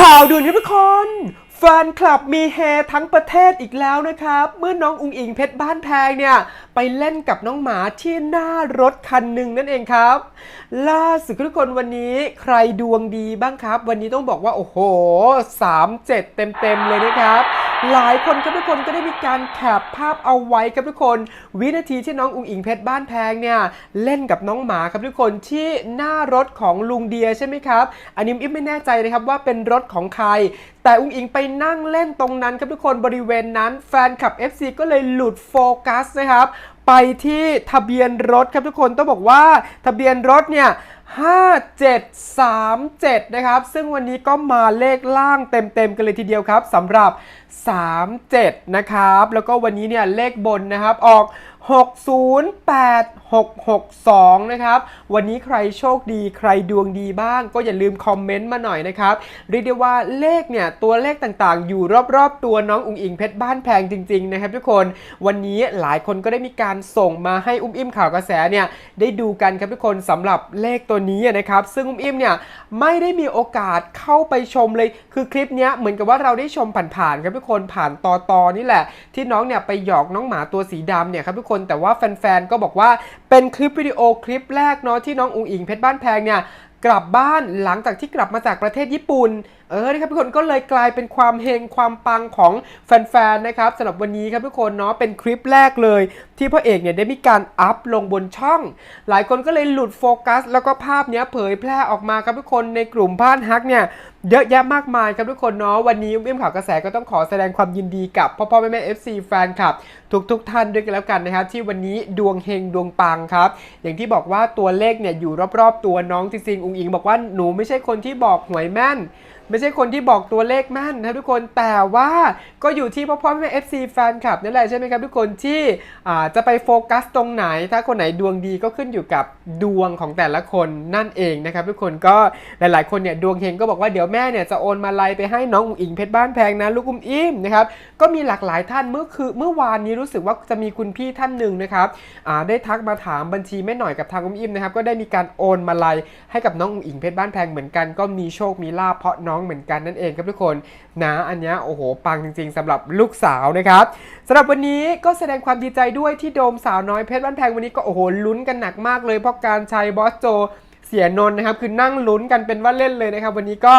ข่าวด่วนครับทุกคน แฟนคลับมีเฮทั้งประเทศอีกแล้วนะครับ เมื่อน้องอุงอิงเพชรบ้านแพงเนี่ย ไปเล่นกับน้องหมาที่หน้ารถคันหนึ่งนั่นเองครับ ล่าสุดทุกคนวันนี้ใครดวงดีบ้างครับ วันนี้ต้องบอกว่า โอ้โห 3 7 เต็มๆเลยนะครับ หลายคนครับทุกคนก็ได้มีการแคปภาพเอาไว้ครับทุกคน วินาทีที่น้องอุงอิงเพชรบ้านแพงเนี่ยเล่นกับน้องหมาครับทุกคนที่หน้ารถของลุงเดียใช่ไหมครับ อันนี้อิมไม่แน่ใจนะครับว่าเป็นรถของใคร แต่อุงอิงไปนั่งเล่นตรงนั้นครับทุกคนบริเวณนั้น แฟนคลับ FC ก็เลยหลุดโฟกัสนะครับ ไปที่ทะเบียนรถครับทุกคนต้องบอกว่าทะเบียนรถเนี่ย 5737 นะครับ ซึ่งวันนี้ก็มาเลขล่างเต็มๆกันเลยทีเดียวครับสำหรับ 37 นะครับ แล้วก็วันนี้เนี่ยเลขบนนะครับออก 608662 นะครับ วันนี้ใครโชคดีใครดวงดีบ้าง ก็อย่าลืมคอมเมนต์มาหน่อยนะครับ เรียกได้ว่าเลขเนี่ย ตัวเลขต่างๆ อยู่รอบๆ ตัวน้องอุ๋งอิงเพชรบ้านแพงจริง ๆ นะครับทุกคน วันนี้หลายคนก็ได้มีการส่งมาให้อุ้มอิ่มข่าวกระแสเนี่ย ได้ดูกันครับทุกคนสำหรับเลขตัวนี้นะครับ ซึ่งอุ้มอิ่มเนี่ยไม่ได้มีโอกาสเข้าไปชมเลย คือคลิปเนี้ยเหมือนกับว่าเราได้ชมผ่านๆครับทุกคนผ่านตอตอนี่แหละ ที่น้องเนี่ยไปหยอกน้องหมาตัวสีดำเนี่ยครับทุกคน แต่ว่าแฟนๆ ก็บอกว่าเป็นคลิปวิดีโอคลิปแรกเนาะที่น้องอุ๋งอิงเพชรบ้านแพงเนี่ยกลับบ้านหลังจากที่กลับมาจากประเทศญี่ปุ่น เออนะครับทุกคนก็เลยกลายเป็นความเฮงความปังของแฟนๆนะครับสำหรับวันนี้ครับทุกคนเนาะเป็นคลิปแรกเลย ที่พ่อเอกเนี่ยได้มีการอัพลงบนช่อง หลายคนก็เลยหลุดโฟกัส แล้วก็ภาพเนี้ยเผยแพร่ออกมาครับทุกคนในกลุ่มบ้านฮักเนี่ยเยอะแยะมากมายครับทุกคนเนาะวันนี้อุ้มข่าวกระแสก็ต้องขอแสดงความยินดีกับพ่อพ่อแม่แม่เอฟซีแฟนคลับทุกทุกท่านด้วยกันแล้วกันนะครับที่วันนี้ดวงเฮงดวงปังครับ อย่างที่บอกว่าตัวเลขเนี่ยอยู่รอบๆ ตัวน้องจริงๆอุงอิงบอกว่าหนูไม่ใช่คนที่บอกหวยแม่น ไม่ใช่คนที่บอกตัวเลขแม่นนะทุกคนแต่ว่าก็อยู่ที่พ่อพ่อแม่ FC แฟนคลับนั่นแหละใช่ไหมครับทุกคนที่จะไปโฟกัสตรงไหน ถ้าคนไหนดวงดีก็ขึ้นอยู่กับดวงของแต่ละคนนั่นเองนะครับทุกคนก็หลายๆ คนเนี่ยดวงเฮงก็บอกว่าเดี๋ยวแม่เนี่ยจะโอนมาลัยไปให้น้องอุ๋งอิงเพชรบ้านแพงนะลูกอุ้มอิ่มนะครับก็มีหลากหลายท่านเมื่อคือเมื่อวานนี้รู้สึกว่าจะมีคุณพี่ท่านหนึ่งนะครับได้ทักมาถามบัญชีแม่หน่อยกับทางอุ้มอิ่มนะครับก็ได้มีการโอนมาลัยให้กับน้องอุ๋งอิงเพชรบ้านแพงเหมือนกันก็มีโชคมีลาภเพราะน้องเหมือนกันนั่นเองครับทุกคนนะอันนี้โอ้โหปังจริง ๆสำหรับลูกสาวนะครับสำหรับวันนี้ก็แสดงความดีใจด้วยที่โดมสาวน้อยเพชรบ้านแพงวันนี้ก็โอ้โหลุ้นกันหนักมากเลยเพราะการชัยบอสโจเสียนนท์นะครับคือนั่งลุ้นกันเป็นว่าเล่นเลยนะครับ วันนี้ก็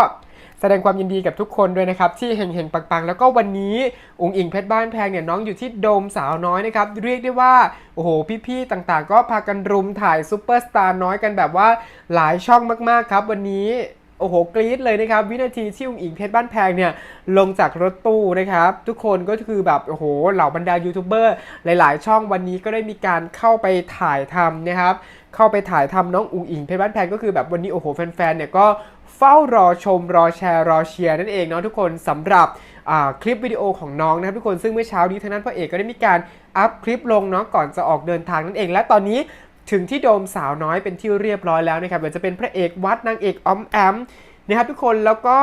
แสดงความยินดีกับทุกคนด้วยนะครับ ที่เฮงๆปังๆ แล้วก็วันนี้อุ๋งอิงเพชรบ้านแพงเนี่ยน้องอยู่ที่โดมสาวน้อยนะครับ เรียกได้ว่า โอ้โห พี่ๆต่างๆ ก็พากันรุมถ่ายซูเปอร์สตาร์น้อยกันแบบว่าหลายช่องมากๆครับ วันนี้ โอ้โหกรี๊ดเลยนะครับ วินาทีที่อุ๋งอิงเพชรบ้านแพงเนี่ยลงจากรถตู้นะครับ ทุกคนก็คือแบบโอ้โหเหล่าบรรดายูทูบเบอร์หลายๆ ช่องวันนี้ก็ได้มีการเข้าไปถ่ายทำนะครับ เข้าไปถ่ายทำน้องอุ๋งอิงเพชรบ้านแพงก็คือแบบวันนี้โอ้โหแฟนๆเนี่ยก็เฝ้ารอชมรอแชร์รอเชียร์นั่นเองเนาะทุกคนสำหรับคลิปวิดีโอของน้องนะครับทุกคนซึ่งเมื่อเช้านี้ทางนั้นพ่อเอกก็ได้มีการอัพคลิปลงเนาะก่อนจะออกเดินทางนั่นเอง และตอนนี้ ถึงที่โดมสาวน้อยเป็นที่เรียบร้อยแล้วนะครับเดี๋ยวจะเป็นพระเอกวัดนางเอกอมแอมนะครับทุกคนแล้วก็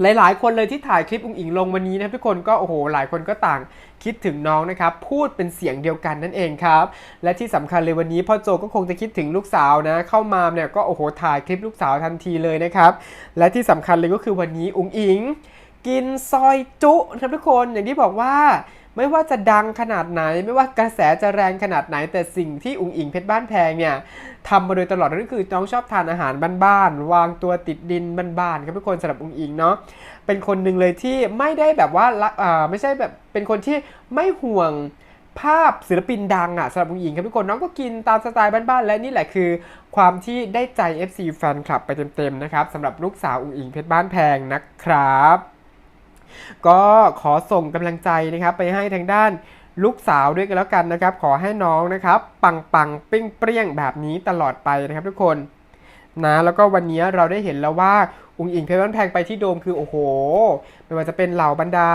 หลาย ๆ คนเลยที่ถ่ายคลิปอุ้งอิงลงวันนี้นะครับทุกคนก็โอ้โหหลายคนก็ต่างคิดถึงน้องนะครับ พูดเป็นเสียงเดียวกันนั่นเองครับ และที่สำคัญเลยวันนี้พ่อโจก็คงจะคิดถึงลูกสาวนะ เข้ามาเนี่ยก็โอ้โหถ่ายคลิปลูกสาวทันทีเลยนะครับ และที่สำคัญเลยก็คือวันนี้อุ้งอิง กินซอยจุนะครับทุกคนอย่างที่บอกว่า ไม่ว่าจะดังขนาดไหน ไม่ว่ากระแสจะแรงขนาดไหน แต่สิ่งที่อุ๋งอิงเพชรบ้านแพงเนี่ยทำมาโดยตลอดนั่นก็คือน้องชอบทานอาหารบ้านๆวางตัวติดดินบ้านๆครับทุกคนสำหรับอุ๋งอิงเนาะเป็นคนหนึ่งเลยที่ไม่ได้แบบว่าอ่าไม่ใช่แบบเป็นคนที่ไม่ห่วงภาพศิลปินดังอะสำหรับอุ๋งอิงครับทุกคนน้องก็กินตามสไตล์บ้านๆและนี่แหละคือ ความที่ได้ใจ FC แฟนคลับไปเต็มๆนะครับสำหรับลูกสาวอุ๋งอิงเพชรบ้านแพงนะครับ ก็ขอส่งกำลังใจนะครับไปให้ทางด้านลูกสาวด้วยกันแล้วกันนะครับ ขอให้น้องนะครับ ปังปังเปรี้ยงเปรี้ยงแบบนี้ตลอดไปนะครับทุกคนนะแล้วก็วันนี้เราได้เห็นแล้วว่าอุงอิงเพชรบ้านแพงไปที่โดมคือโอ้โห ไม่ว่าจะเป็นเหล่าบรรดา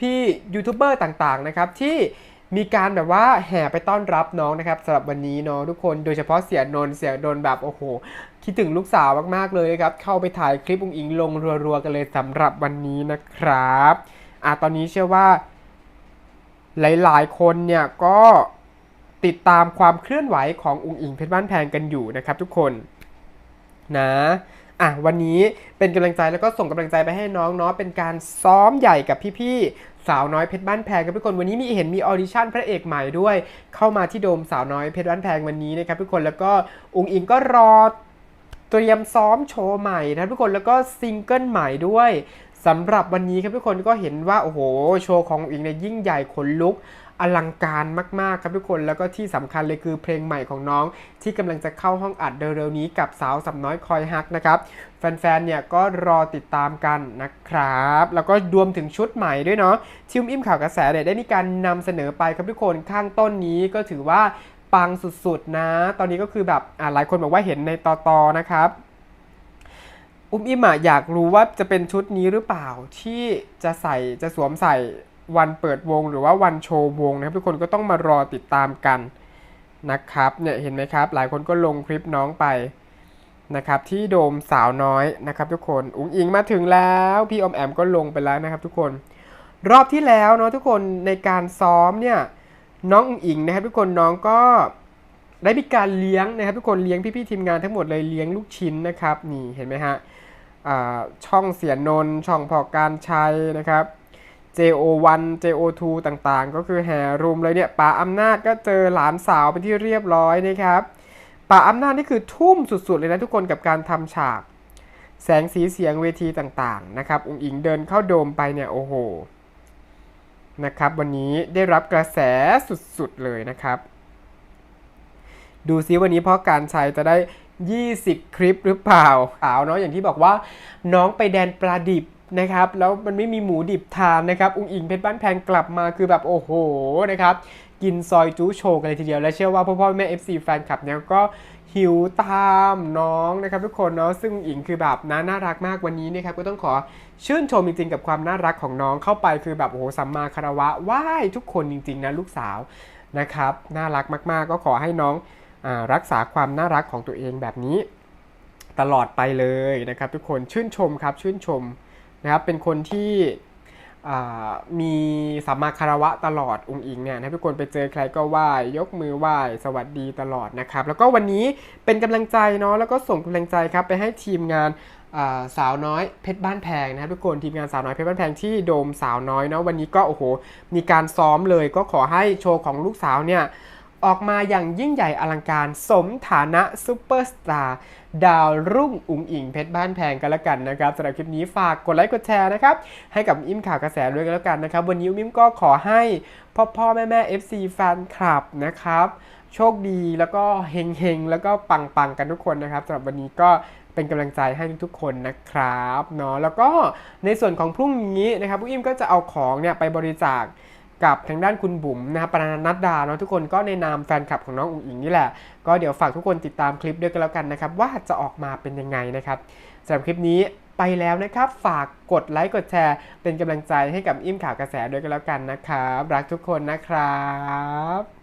พี่ๆยูทูบเบอร์ต่างๆนะครับที่ มีการแบบว่าแห่ไปต้อนรับน้องนะครับสำหรับวันนี้เนาะทุกคนโดยเฉพาะเสียนนเสียนนแบบโอ้โห คิดถึงลูกสาวมากๆเลยนะครับ เข้าไปถ่ายคลิปอุงอิงลงรัวๆกันเลยสำหรับวันนี้นะครับอะตอนนี้เชื่อว่า หลายๆ คนเนี่ยก็ติดตามความเคลื่อนไหวของอุงอิงเพชรบ้านแพงกันอยู่นะครับ ทุกคนนะ อะวันนี้เป็นกำลังใจแล้วก็ส่งกำลังใจไปให้น้องเนาะเป็นการซ้อมใหญ่กับพี่ๆสาวน้อยเพชรบ้านแพงครับทุกคนวันนี้มีเห็นมีออดิชั่นพระเอกใหม่ด้วย เข้ามาที่โดมสาวน้อยเพชรบ้านแพงวันนี้นะครับทุกคนแล้วก็อุงอิงก็รอเตรียมซ้อมโชว์ใหม่นะทุกคนแล้วก็ซิงเกิลใหม่ด้วย สำหรับวันนี้ครับทุกคนก็เห็นว่าโอ้โหโชว์ของอิงเนี่ยยิ่งใหญ่ขนลุกอลังการมาก ๆ ครับทุกคนแล้วก็ที่สำคัญเลยคือเพลงใหม่ของน้อง ที่กำลังจะเข้าห้องอัดเร็วๆนี้กับสาวสำน้อยคอยฮักนะครับ แฟน ๆ เนี่ยก็รอติดตามกันนะครับ แล้วก็รวมถึงชุดใหม่ด้วยเนาะทิวอิ่มข่าวกระแสเนี่ยได้มีการนำเสนอไปครับทุกคนข้างต้นนี้ก็ถือว่าปังสุด ๆ นะ ตอนนี้ก็คือแบบอ่าหลายคนบอกว่าเห็นในตอตอนะครับ อุ้มอิมอะอยากรู้ว่าจะเป็นชุดนี้หรือเปล่าที่จะใส่จะสวมใส่วันเปิดวงหรือว่าวันโชว์วงนะครับทุกคนก็ต้องมารอติดตามกันนะครับเนี่ยเห็นไหมครับ หลายคนก็ลงคลิปน้องไปนะครับที่โดมสาวน้อยนะครับ ทุกคนอุ้งอิงมาถึงแล้วพี่อมแอมก็ลงไปแล้วนะครับ ทุกคนรอบที่แล้วเนาะทุกคนในการซ้อมเนี่ยน้องอุ๋งอิงนะครับ ทุกคนน้องก็ได้มีการเลี้ยงนะครับ ทุกคนเลี้ยงพี่ๆทีมงานทั้งหมดเลยเลี้ยงลูกชิ้นนะครับนี่เห็นไหมฮะ ช่องเสียนนช่องพอการชัยนะครับ JO1 JO2 ต่างๆ ก็คือแห่รุมเลยเนี่ยป่าอำนาจก็เจอหลานสาวเป็นที่เรียบร้อยนะครับป่าอำนาจนี่คือทุ่มสุด ๆ เลยนะทุกคนกับการทำฉาก แสงสีเสียงเวทีต่างๆนะครับอุ๋งอิงเดินเข้าโดมไปเนี่ยโอ้โหนะครับวันนี้ได้รับกระแสสุด ๆ เลยนะครับ ดูซิวันนี้พ่อการชัยจะได้ 20 คลิปหรือเปล่าขาวเนาะอย่างที่บอกว่าน้องไปแดนปลาดิบนะครับแล้วมันไม่มีหมูดิบทานนะครับอุ้งอิงเพชรบ้านแพงกลับมาคือแบบโอ้โหนะครับกินซอยจู้โชว์กันเลยทีเดียวและเชื่อว่าพ่อพ่อแม่ FC แฟนคลับเนี่ยก็หิวตามน้องนะครับทุกคนเนาะซึ่งอิงคือแบบน่าน่ารักมากวันนี้นะครับก็ต้องขอชื่นชมจริงๆกับความน่ารักของน้องเข้าไปคือแบบโอ้โหสัมมาคารวะไหว้ทุกคนจริงๆนะลูกสาวนะครับน่ารักมากๆ ก็ขอให้น้อง รักษาความน่ารักของตัวเองแบบนี้ ตลอดไปเลยนะครับ ทุกคนชื่นชมครับชื่นชมนะครับเป็นคนที่มีสัมมาคารวะตลอดองค์อิงเนี่ยนะทุกคนไปเจอใครก็ไหว้ยกมือไหว้สวัสดีตลอดนะครับ แล้วก็วันนี้เป็นกำลังใจเนาะแล้วก็ส่งกำลังใจครับไปให้ทีมงานาสาวน้อยเพชรบ้านแพงนะครับทุกคนทีมงานสาวน้อยเพชรบ้านแพงที่โดมสาวน้อยเนาะวันนี้ก็โอ้โหมีการซ้อมเลยก็ขอให้โชว์ของลูกสาวเนี่ย ออกมาอย่างยิ่งใหญ่อลังการสมฐานะซูเปอร์สตาร์ดาวรุ่งอุ๋งอิงเพชรบ้านแพงกันแล้วกันนะครับสำหรับคลิปนี้ฝากกดไลค์กดแชร์นะครับ ให้กับอิมข่าวกระแสด้วยกันแล้วกันนะครับ วันนี้อิมก็ขอให้พ่อพ่อแม่แม่ FC แฟนคลับนะครับ โชคดีแล้วก็เฮงเฮงแล้วก็ปังปังกันทุกคนนะครับสำหรับวันนี้ก็เป็นกำลังใจให้ทุกๆคนนะครับเนาะแล้วก็ในส่วนของพรุ่งนี้นะครับพวกอิมก็จะเอาของเนี่ยไปบริจาค กับทางด้านคุณบุ๋มนะครับปานัดดาเนาะทุกคนก็ในนามแฟนคลับของน้องอุ๋งอิงนี่แหละ ก็เดี๋ยวฝากทุกคนติดตามคลิปด้วยกันแล้วกันนะครับ ว่าจะออกมาเป็นยังไงนะครับสำหรับคลิปนี้ไปแล้วนะครับ ฝากกดไลค์กดแชร์ เป็นกำลังใจให้กับอิ่มข่าวกระแสด้วยกันแล้วกันนะครับ รักทุกคนนะครับ